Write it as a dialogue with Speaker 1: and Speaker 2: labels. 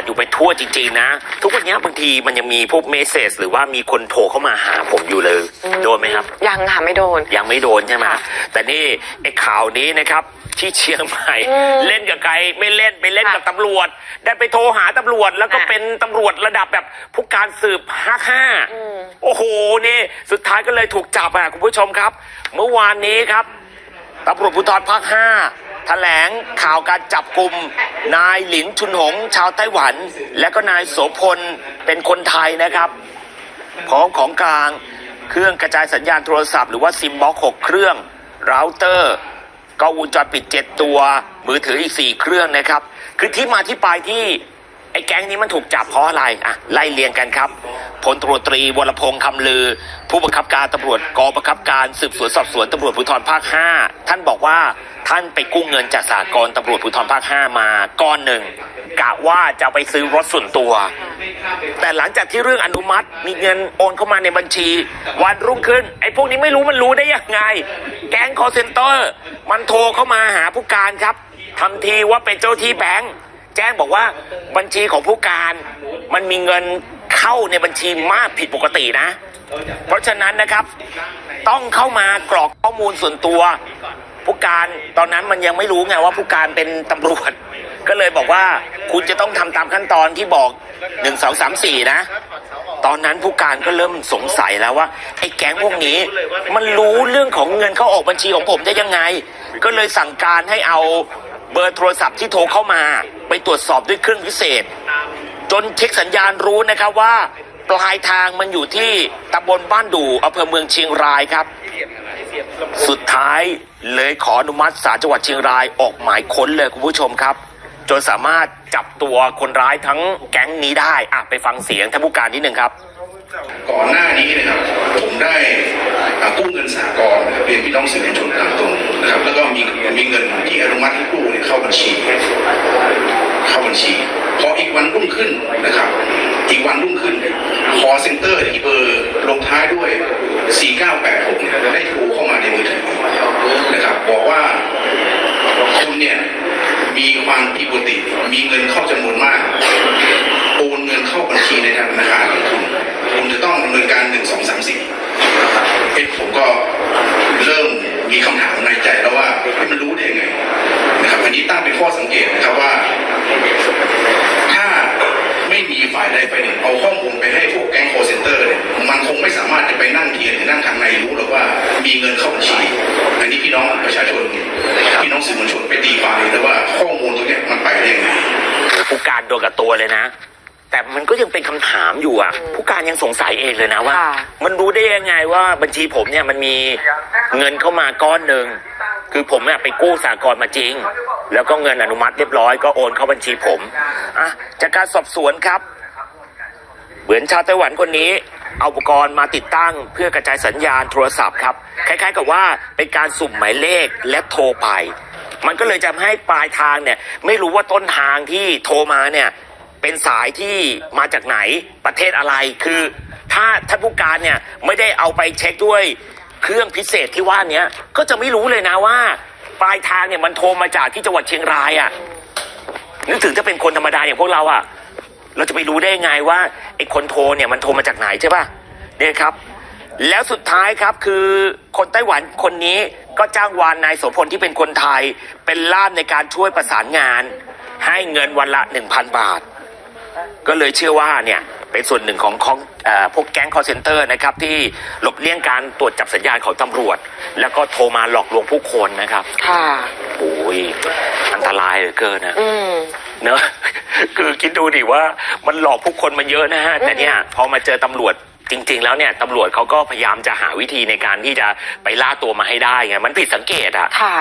Speaker 1: ดอยู่ไปทั่วจริงๆนะ ทุกวันนี้บางทีมันยังมีพวกเมสเซจหรือว่ามีคนโทรเข้ามาหาผมอยู่เลย โดนไหมครับ
Speaker 2: ยังค่ะไม่โดน
Speaker 1: ยังไม่โดนใช่ไหม
Speaker 2: ค่ะ
Speaker 1: แต่นี่ไอ้ข่าวนี้นะครับที่เชียงใหม่
Speaker 2: อืม
Speaker 1: เล่นกับใครไม่เล่นไปเล่น
Speaker 2: ค่ะ
Speaker 1: กับตำรวจ ได้ไปโทรหาตำรวจแล้วก็
Speaker 2: อะ
Speaker 1: เป็นตำรวจระดับแบบผู้การสืบห้าห้า
Speaker 2: อืม
Speaker 1: โอ้โหนี่สุดท้ายก็เลยถูกจับอะคุณผู้ชมครับ เมื่อวานนี้ครับตำรวจภูธรภาคห้า แถลงข่าวการจับกลุ่มนายหลินชุนหง ชาวไต้หวัน และก็นายโสพลเป็นคนไทยนะครับพร้อมของกลางเครื่องกระจายสัญญาณโทรศัพท์หรือว่าซิมบ็อกหกเครื่องเราเตอร์กล้องวงจรปิดเจ็ดตัว มือถืออีกสี่เครื่องนะครับ คือที่มาที่ไปที่ ไอ้แก๊งนี้มันถูกจับเพราะอะไรอะไล่เรียงกันครับพลตำรวจตรีวรพงษ์คำลือ ผู้บังคับการตำรวจกองบังคับการสืบสวนสอบสวนตำรวจภูธรภาค 5 ท่านบอกว่าท่านไปกู้เงินจากสากลตำรวจภูธรภาค 5 มาก้อนหนึ่งกะว่าจะไปซื้อรถส่วนตัว แต่หลังจากที่เรื่องอนุมัติ มีเงินโอนเข้ามาในบัญชี วันรุ่งขึ้น ไอ้พวกนี้ไม่รู้มันรู้ได้ยังไง แก๊งคอเซนเตอร์ มันโทรเข้ามาหาผู้การครับทำทีว่าเป็นเจ้าที่แบงค์ แจ้งบอกว่าบัญชีของผู้การมันมีเงินเข้าในบัญชีมากผิดปกตินะ เพราะฉะนั้นนะครับ ต้องเข้ามากรอกข้อมูลส่วนตัวผู้การตอนนั้นมันยังไม่รู้ไงว่าผู้การเป็นตำรวจ ก็เลยบอกว่าคุณจะต้องทำตามขั้นตอนที่บอกหนึ่งสองสามสี่นะ ตอนนั้นผู้การก็เริ่มสงสัยแล้วว่าไอ้แก๊งพวกนี้ มันรู้เรื่องของเงินเข้าออกบัญชีของผมได้ยังไง ก็เลยสั่งการให้เอา เบอร์โทรศัพท์ที่โทรเข้ามา ไปตรวจสอบด้วยเครื่องพิเศษ จนเช็คสัญญาณรู้นะครับว่า ปลายทางมันอยู่ที่ตำบลบ้านดูอำเภอเมืองเชียงรายครับ สุดท้ายเลยขออนุมัติศาลจังหวัดเชียงรายออกหมายค้นเลยคุณผู้ชมครับ จนสามารถจับตัวคนร้ายทั้งแก๊งนี้ได้อะไปฟังเสียงท่านผู้การนิดหนึ่งครับ
Speaker 3: ก่อนหน้านี้นะครับผมได้กู้เงินสากลนะครับเรียนพี่น้องสื่อมวลชนตามตรงนะครับแล้วก็มีมีเงินที่อนุมัติให้กู้ เข้าบัญชี เข้าบัญชี พออีกวันรุ่งขึ้นนะครับ อีกวันรุ่งขึ้นคอเซ็นเตอร์ที่เบอร์ลงท้ายด้วย 4986เนี่ยได้โทรเข้ามาในมือถือนะครับ บอกว่าคุณเนี่ยมีความผิดปกติ มีเงินเข้าจำนวนมาก โอนเงินเข้าบัญชีในธนาคารของคุณ คุณจะต้องดำเนินการหนึ่งสองสามสี่เอ๊ะผมก็เริ่มมีคำถามในใจแล้วว่าเอ๊ะมันรู้ได้ยังไงนะครับอันนี้ตั้งเป็นข้อสังเกตนะครับว่า ถ้าไม่มี ฝ่ายใดฝ่ายหนึ่งเอาข้อมูลไปให้พวกแก๊งโคเซนเตอร์เนี่ยมันคงไม่สามารถจะไปนั่งเทียนหรือนั่งทางในรู้หรอกว่ามีเงินเข้าบัญชีอันนี้พี่น้องประชาชนพี่น้องสื่อมวลชนไปตีความเองแล้วว่าข้อมูลตรงเนี้ยมันไปได้ยังไง
Speaker 1: ผู้การโดนกับตัวเลยนะ แต่มันก็ยังเป็นคำถามอยู่อะ ผู้การยังสงสัยเองเลยนะว่า
Speaker 2: ค่ะ
Speaker 1: มันรู้ได้ยังไงว่าบัญชีผมเนี่ยมันมีเงินเข้ามาก้อนหนึ่งคือผมเนี่ยไปกู้สากลมาจริง แล้วก็เงินอนุมัติเรียบร้อยก็โอนเข้าบัญชีผมอะจากการสอบสวนครับ เหมือนชาวไต้หวันคนนี้เอาอุปกรณ์มาติดตั้งเพื่อกระจายสัญญาณโทรศัพท์ครับ คล้ายๆกับว่าเป็นการสุ่มหมายเลขและโทรไป มันก็เลยจะให้ปลายทางเนี่ยไม่รู้ว่าต้นทางที่โทรมาเนี่ยเป็นสายที่มาจากไหนประเทศอะไรคือ ถ้าท่านผู้การเนี่ยไม่ได้เอาไปเช็คด้วยเครื่องพิเศษที่ว่าเนี้ยก็จะไม่รู้เลยนะว่า ปลายทางเนี่ยมันโทรมาจากที่จังหวัดเชียงรายอะ่ะนึกถึงถ้าเป็นคนธรรมดาอย่างพวกเราอะ่ะ เราจะไปรู้ได้ยังไงว่าไอ้คนโทรเนี่ยมันโทรมาจากไหนใช่ป่ะเนี่ยครับ แล้วสุดท้ายครับคือคนไต้หวันคนนี้ก็จ้างวานนายโสพลที่เป็นคนไทย เป็นล่ามในการช่วยประสานงาน ให้เงินวันละ1,000บาท ก็เลยเชื่อว่าเนี่ยเป็นส่วนหนึ่งของของเออพวกแก๊งคอร์เซนเตอร์นะครับที่หลบเลี่ยงการตรวจจับสัญญาณของตำรวจ แล้วก็โทรมาหลอกลวงผู้คนนะครับ
Speaker 2: ค่ะ
Speaker 1: โอ้ย อันตรายเหลือเกินนะ
Speaker 2: อืม
Speaker 1: เนอะ คือคิดดูดิว่ามันหลอกผู้คนมาเยอะนะฮะ แต่เนี่ยพอมาเจอตำรวจจริง ๆ แล้วเนี่ยตำรวจเขาก็พยายามจะหาวิธีในการที่จะไปล่าตัวมาให้ได้ไงมันผิดสังเกตอะ
Speaker 2: ค่ะ